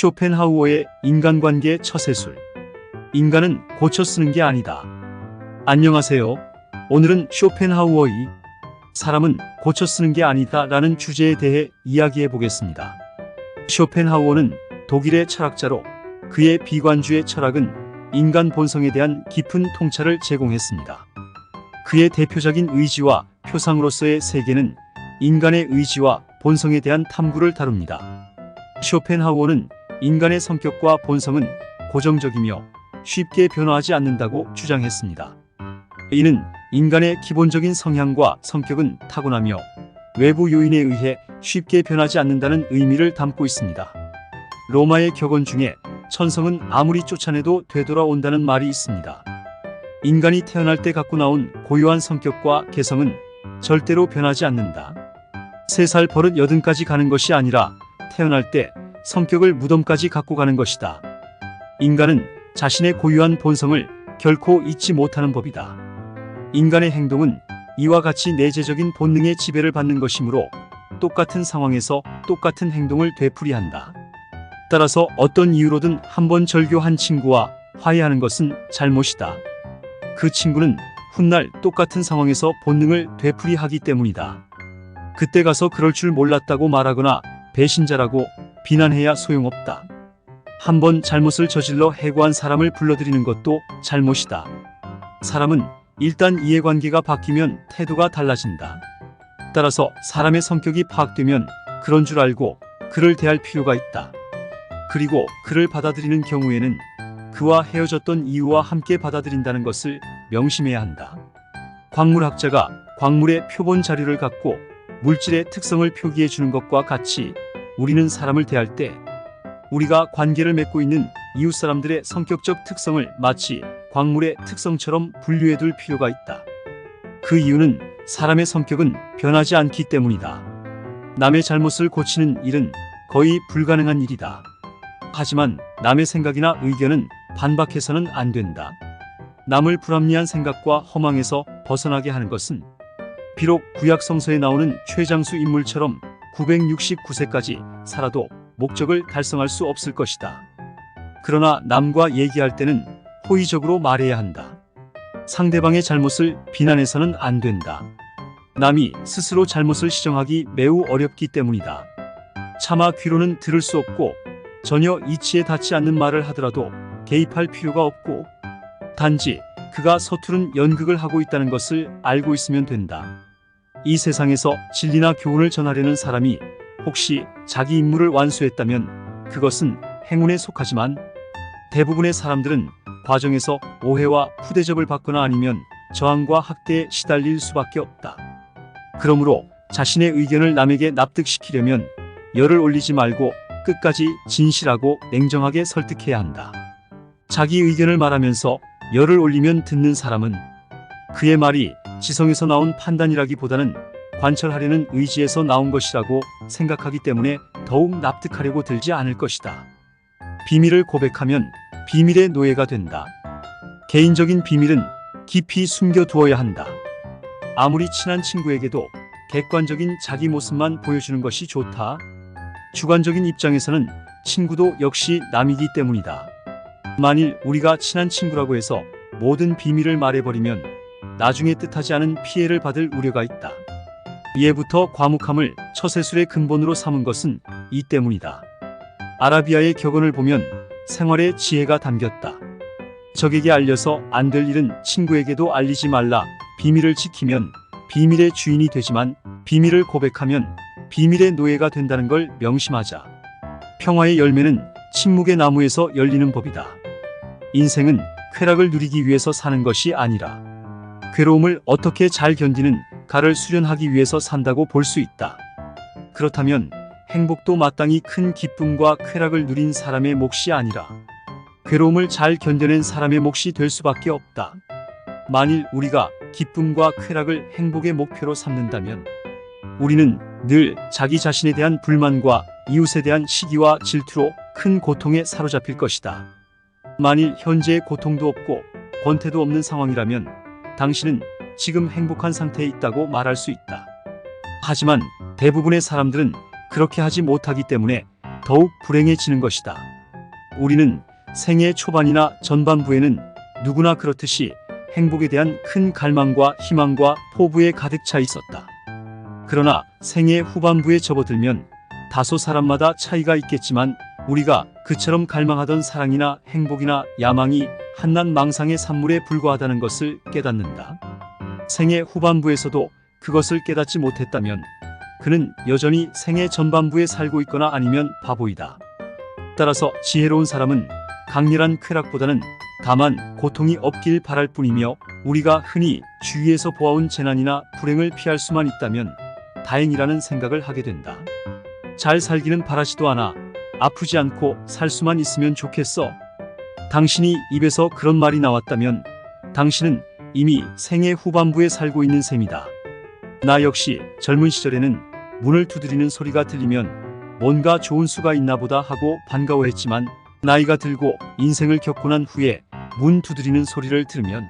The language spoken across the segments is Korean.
쇼펜하우어의 인간관계 처세술. 인간은 고쳐 쓰는 게 아니다. 안녕하세요. 오늘은 쇼펜하우어의 사람은 고쳐 쓰는 게 아니다 라는 주제에 대해 이야기해 보겠습니다. 쇼펜하우어는 독일의 철학자로 그의 비관주의 철학은 인간 본성에 대한 깊은 통찰을 제공했습니다. 그의 대표적인 의지와 표상으로서의 세계는 인간의 의지와 본성에 대한 탐구를 다룹니다. 쇼펜하우어는 인간의 성격과 본성은 고정적이며 쉽게 변화하지 않는다고 주장했습니다. 이는 인간의 기본적인 성향과 성격은 타고나며 외부 요인에 의해 쉽게 변하지 않는다는 의미를 담고 있습니다. 로마의 격언 중에 천성은 아무리 쫓아내도 되돌아온다는 말이 있습니다. 인간이 태어날 때 갖고 나온 고유한 성격과 개성은 절대로 변하지 않는다. 세 살 버릇 여든까지 가는 것이 아니라 태어날 때 성격을 무덤까지 갖고 가는 것이다. 인간은 자신의 고유한 본성을 결코 잊지 못하는 법이다. 인간의 행동은 이와 같이 내재적인 본능의 지배를 받는 것이므로 똑같은 상황에서 똑같은 행동을 되풀이한다. 따라서 어떤 이유로든 한번 절교한 친구와 화해하는 것은 잘못이다. 그 친구는 훗날 똑같은 상황에서 본능을 되풀이하기 때문이다. 그때 가서 그럴 줄 몰랐다고 말하거나 배신자라고 비난해야 소용없다. 한번 잘못을 저질러 해고한 사람을 불러들이는 것도 잘못이다. 사람은 일단 이해관계가 바뀌면 태도가 달라진다. 따라서 사람의 성격이 파악되면 그런 줄 알고 그를 대할 필요가 있다. 그리고 그를 받아들이는 경우에는 그와 헤어졌던 이유와 함께 받아들인다는 것을 명심해야 한다. 광물학자가 광물의 표본 자료를 갖고 물질의 특성을 표기해 주는 것과 같이 우리는 사람을 대할 때 우리가 관계를 맺고 있는 이웃 사람들의 성격적 특성을 마치 광물의 특성처럼 분류해 둘 필요가 있다. 그 이유는 사람의 성격은 변하지 않기 때문이다. 남의 잘못을 고치는 일은 거의 불가능한 일이다. 하지만 남의 생각이나 의견은 반박해서는 안 된다. 남을 불합리한 생각과 허망에서 벗어나게 하는 것은 비록 구약 성서에 나오는 최장수 인물처럼 969세까지 살아도 목적을 달성할 수 없을 것이다. 그러나 남과 얘기할 때는 호의적으로 말해야 한다. 상대방의 잘못을 비난해서는 안 된다. 남이 스스로 잘못을 시정하기 매우 어렵기 때문이다. 차마 귀로는 들을 수 없고 전혀 이치에 닿지 않는 말을 하더라도 개입할 필요가 없고 단지 그가 서투른 연극을 하고 있다는 것을 알고 있으면 된다. 이 세상에서 진리나 교훈을 전하려는 사람이 혹시 자기 임무를 완수했다면 그것은 행운에 속하지만 대부분의 사람들은 과정에서 오해와 푸대접을 받거나 아니면 저항과 학대에 시달릴 수밖에 없다. 그러므로 자신의 의견을 남에게 납득시키려면 열을 올리지 말고 끝까지 진실하고 냉정하게 설득해야 한다. 자기 의견을 말하면서 열을 올리면 듣는 사람은 그의 말이 지성에서 나온 판단이라기보다는 관철하려는 의지에서 나온 것이라고 생각하기 때문에 더욱 납득하려고 들지 않을 것이다. 비밀을 고백하면 비밀의 노예가 된다. 개인적인 비밀은 깊이 숨겨두어야 한다. 아무리 친한 친구에게도 객관적인 자기 모습만 보여주는 것이 좋다. 주관적인 입장에서는 친구도 역시 남이기 때문이다. 만일 우리가 친한 친구라고 해서 모든 비밀을 말해버리면 나중에 뜻하지 않은 피해를 받을 우려가 있다. 이해부터 과묵함을 처세술의 근본으로 삼은 것은 이 때문이다. 아라비아의 격언을 보면 생활의 지혜가 담겼다. 적에게 알려서 안 될 일은 친구에게도 알리지 말라. 비밀을 지키면 비밀의 주인이 되지만 비밀을 고백하면 비밀의 노예가 된다는 걸 명심하자. 평화의 열매는 침묵의 나무에서 열리는 법이다. 인생은 쾌락을 누리기 위해서 사는 것이 아니라 괴로움을 어떻게 잘 견디는 가를 수련하기 위해서 산다고 볼 수 있다. 그렇다면 행복도 마땅히 큰 기쁨과 쾌락을 누린 사람의 몫이 아니라 괴로움을 잘 견뎌낸 사람의 몫이 될 수밖에 없다. 만일 우리가 기쁨과 쾌락을 행복의 목표로 삼는다면 우리는 늘 자기 자신에 대한 불만과 이웃에 대한 시기와 질투로 큰 고통에 사로잡힐 것이다. 만일 현재의 고통도 없고 권태도 없는 상황이라면 당신은 지금 행복한 상태에 있다고 말할 수 있다. 하지만 대부분의 사람들은 그렇게 하지 못하기 때문에 더욱 불행해지는 것이다. 우리는 생애 초반이나 전반부에는 누구나 그렇듯이 행복에 대한 큰 갈망과 희망과 포부에 가득 차 있었다. 그러나 생애 후반부에 접어들면 다소 사람마다 차이가 있겠지만 우리가 그처럼 갈망하던 사랑이나 행복이나 야망이 한낱 망상의 산물에 불과하다는 것을 깨닫는다. 생애 후반부에서도 그것을 깨닫지 못했다면 그는 여전히 생애 전반부에 살고 있거나 아니면 바보이다. 따라서 지혜로운 사람은 강렬한 쾌락보다는 다만 고통이 없길 바랄 뿐이며 우리가 흔히 주위에서 보아온 재난이나 불행을 피할 수만 있다면 다행이라는 생각을 하게 된다. 잘 살기는 바라지도 않아 아프지 않고 살 수만 있으면 좋겠어. 당신이 입에서 그런 말이 나왔다면 당신은 이미 생애 후반부에 살고 있는 셈이다. 나 역시 젊은 시절에는 문을 두드리는 소리가 들리면 뭔가 좋은 수가 있나 보다 하고 반가워했지만 나이가 들고 인생을 겪고 난 후에 문 두드리는 소리를 들으면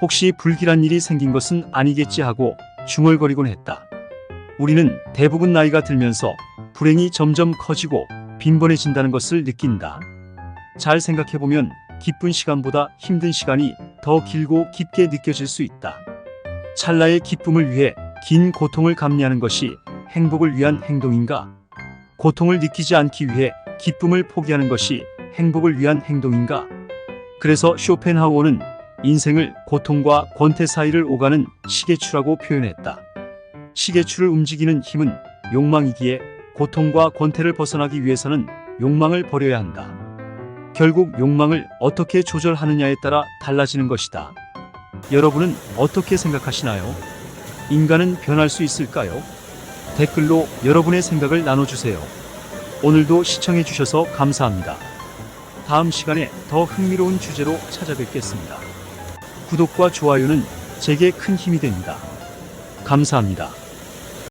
혹시 불길한 일이 생긴 것은 아니겠지 하고 중얼거리곤 했다. 우리는 대부분 나이가 들면서 불행이 점점 커지고 빈번해진다는 것을 느낀다. 잘 생각해보면 기쁜 시간보다 힘든 시간이 더 길고 깊게 느껴질 수 있다. 찰나의 기쁨을 위해 긴 고통을 감내하는 것이 행복을 위한 행동인가? 고통을 느끼지 않기 위해 기쁨을 포기하는 것이 행복을 위한 행동인가? 그래서 쇼펜하우어는 인생을 고통과 권태 사이를 오가는 시계추라고 표현했다. 시계추를 움직이는 힘은 욕망이기에 고통과 권태를 벗어나기 위해서는 욕망을 버려야 한다. 결국 욕망을 어떻게 조절하느냐에 따라 달라지는 것이다. 여러분은 어떻게 생각하시나요? 인간은 변할 수 있을까요? 댓글로 여러분의 생각을 나눠주세요. 오늘도 시청해주셔서 감사합니다. 다음 시간에 더 흥미로운 주제로 찾아뵙겠습니다. 구독과 좋아요는 제게 큰 힘이 됩니다. 감사합니다.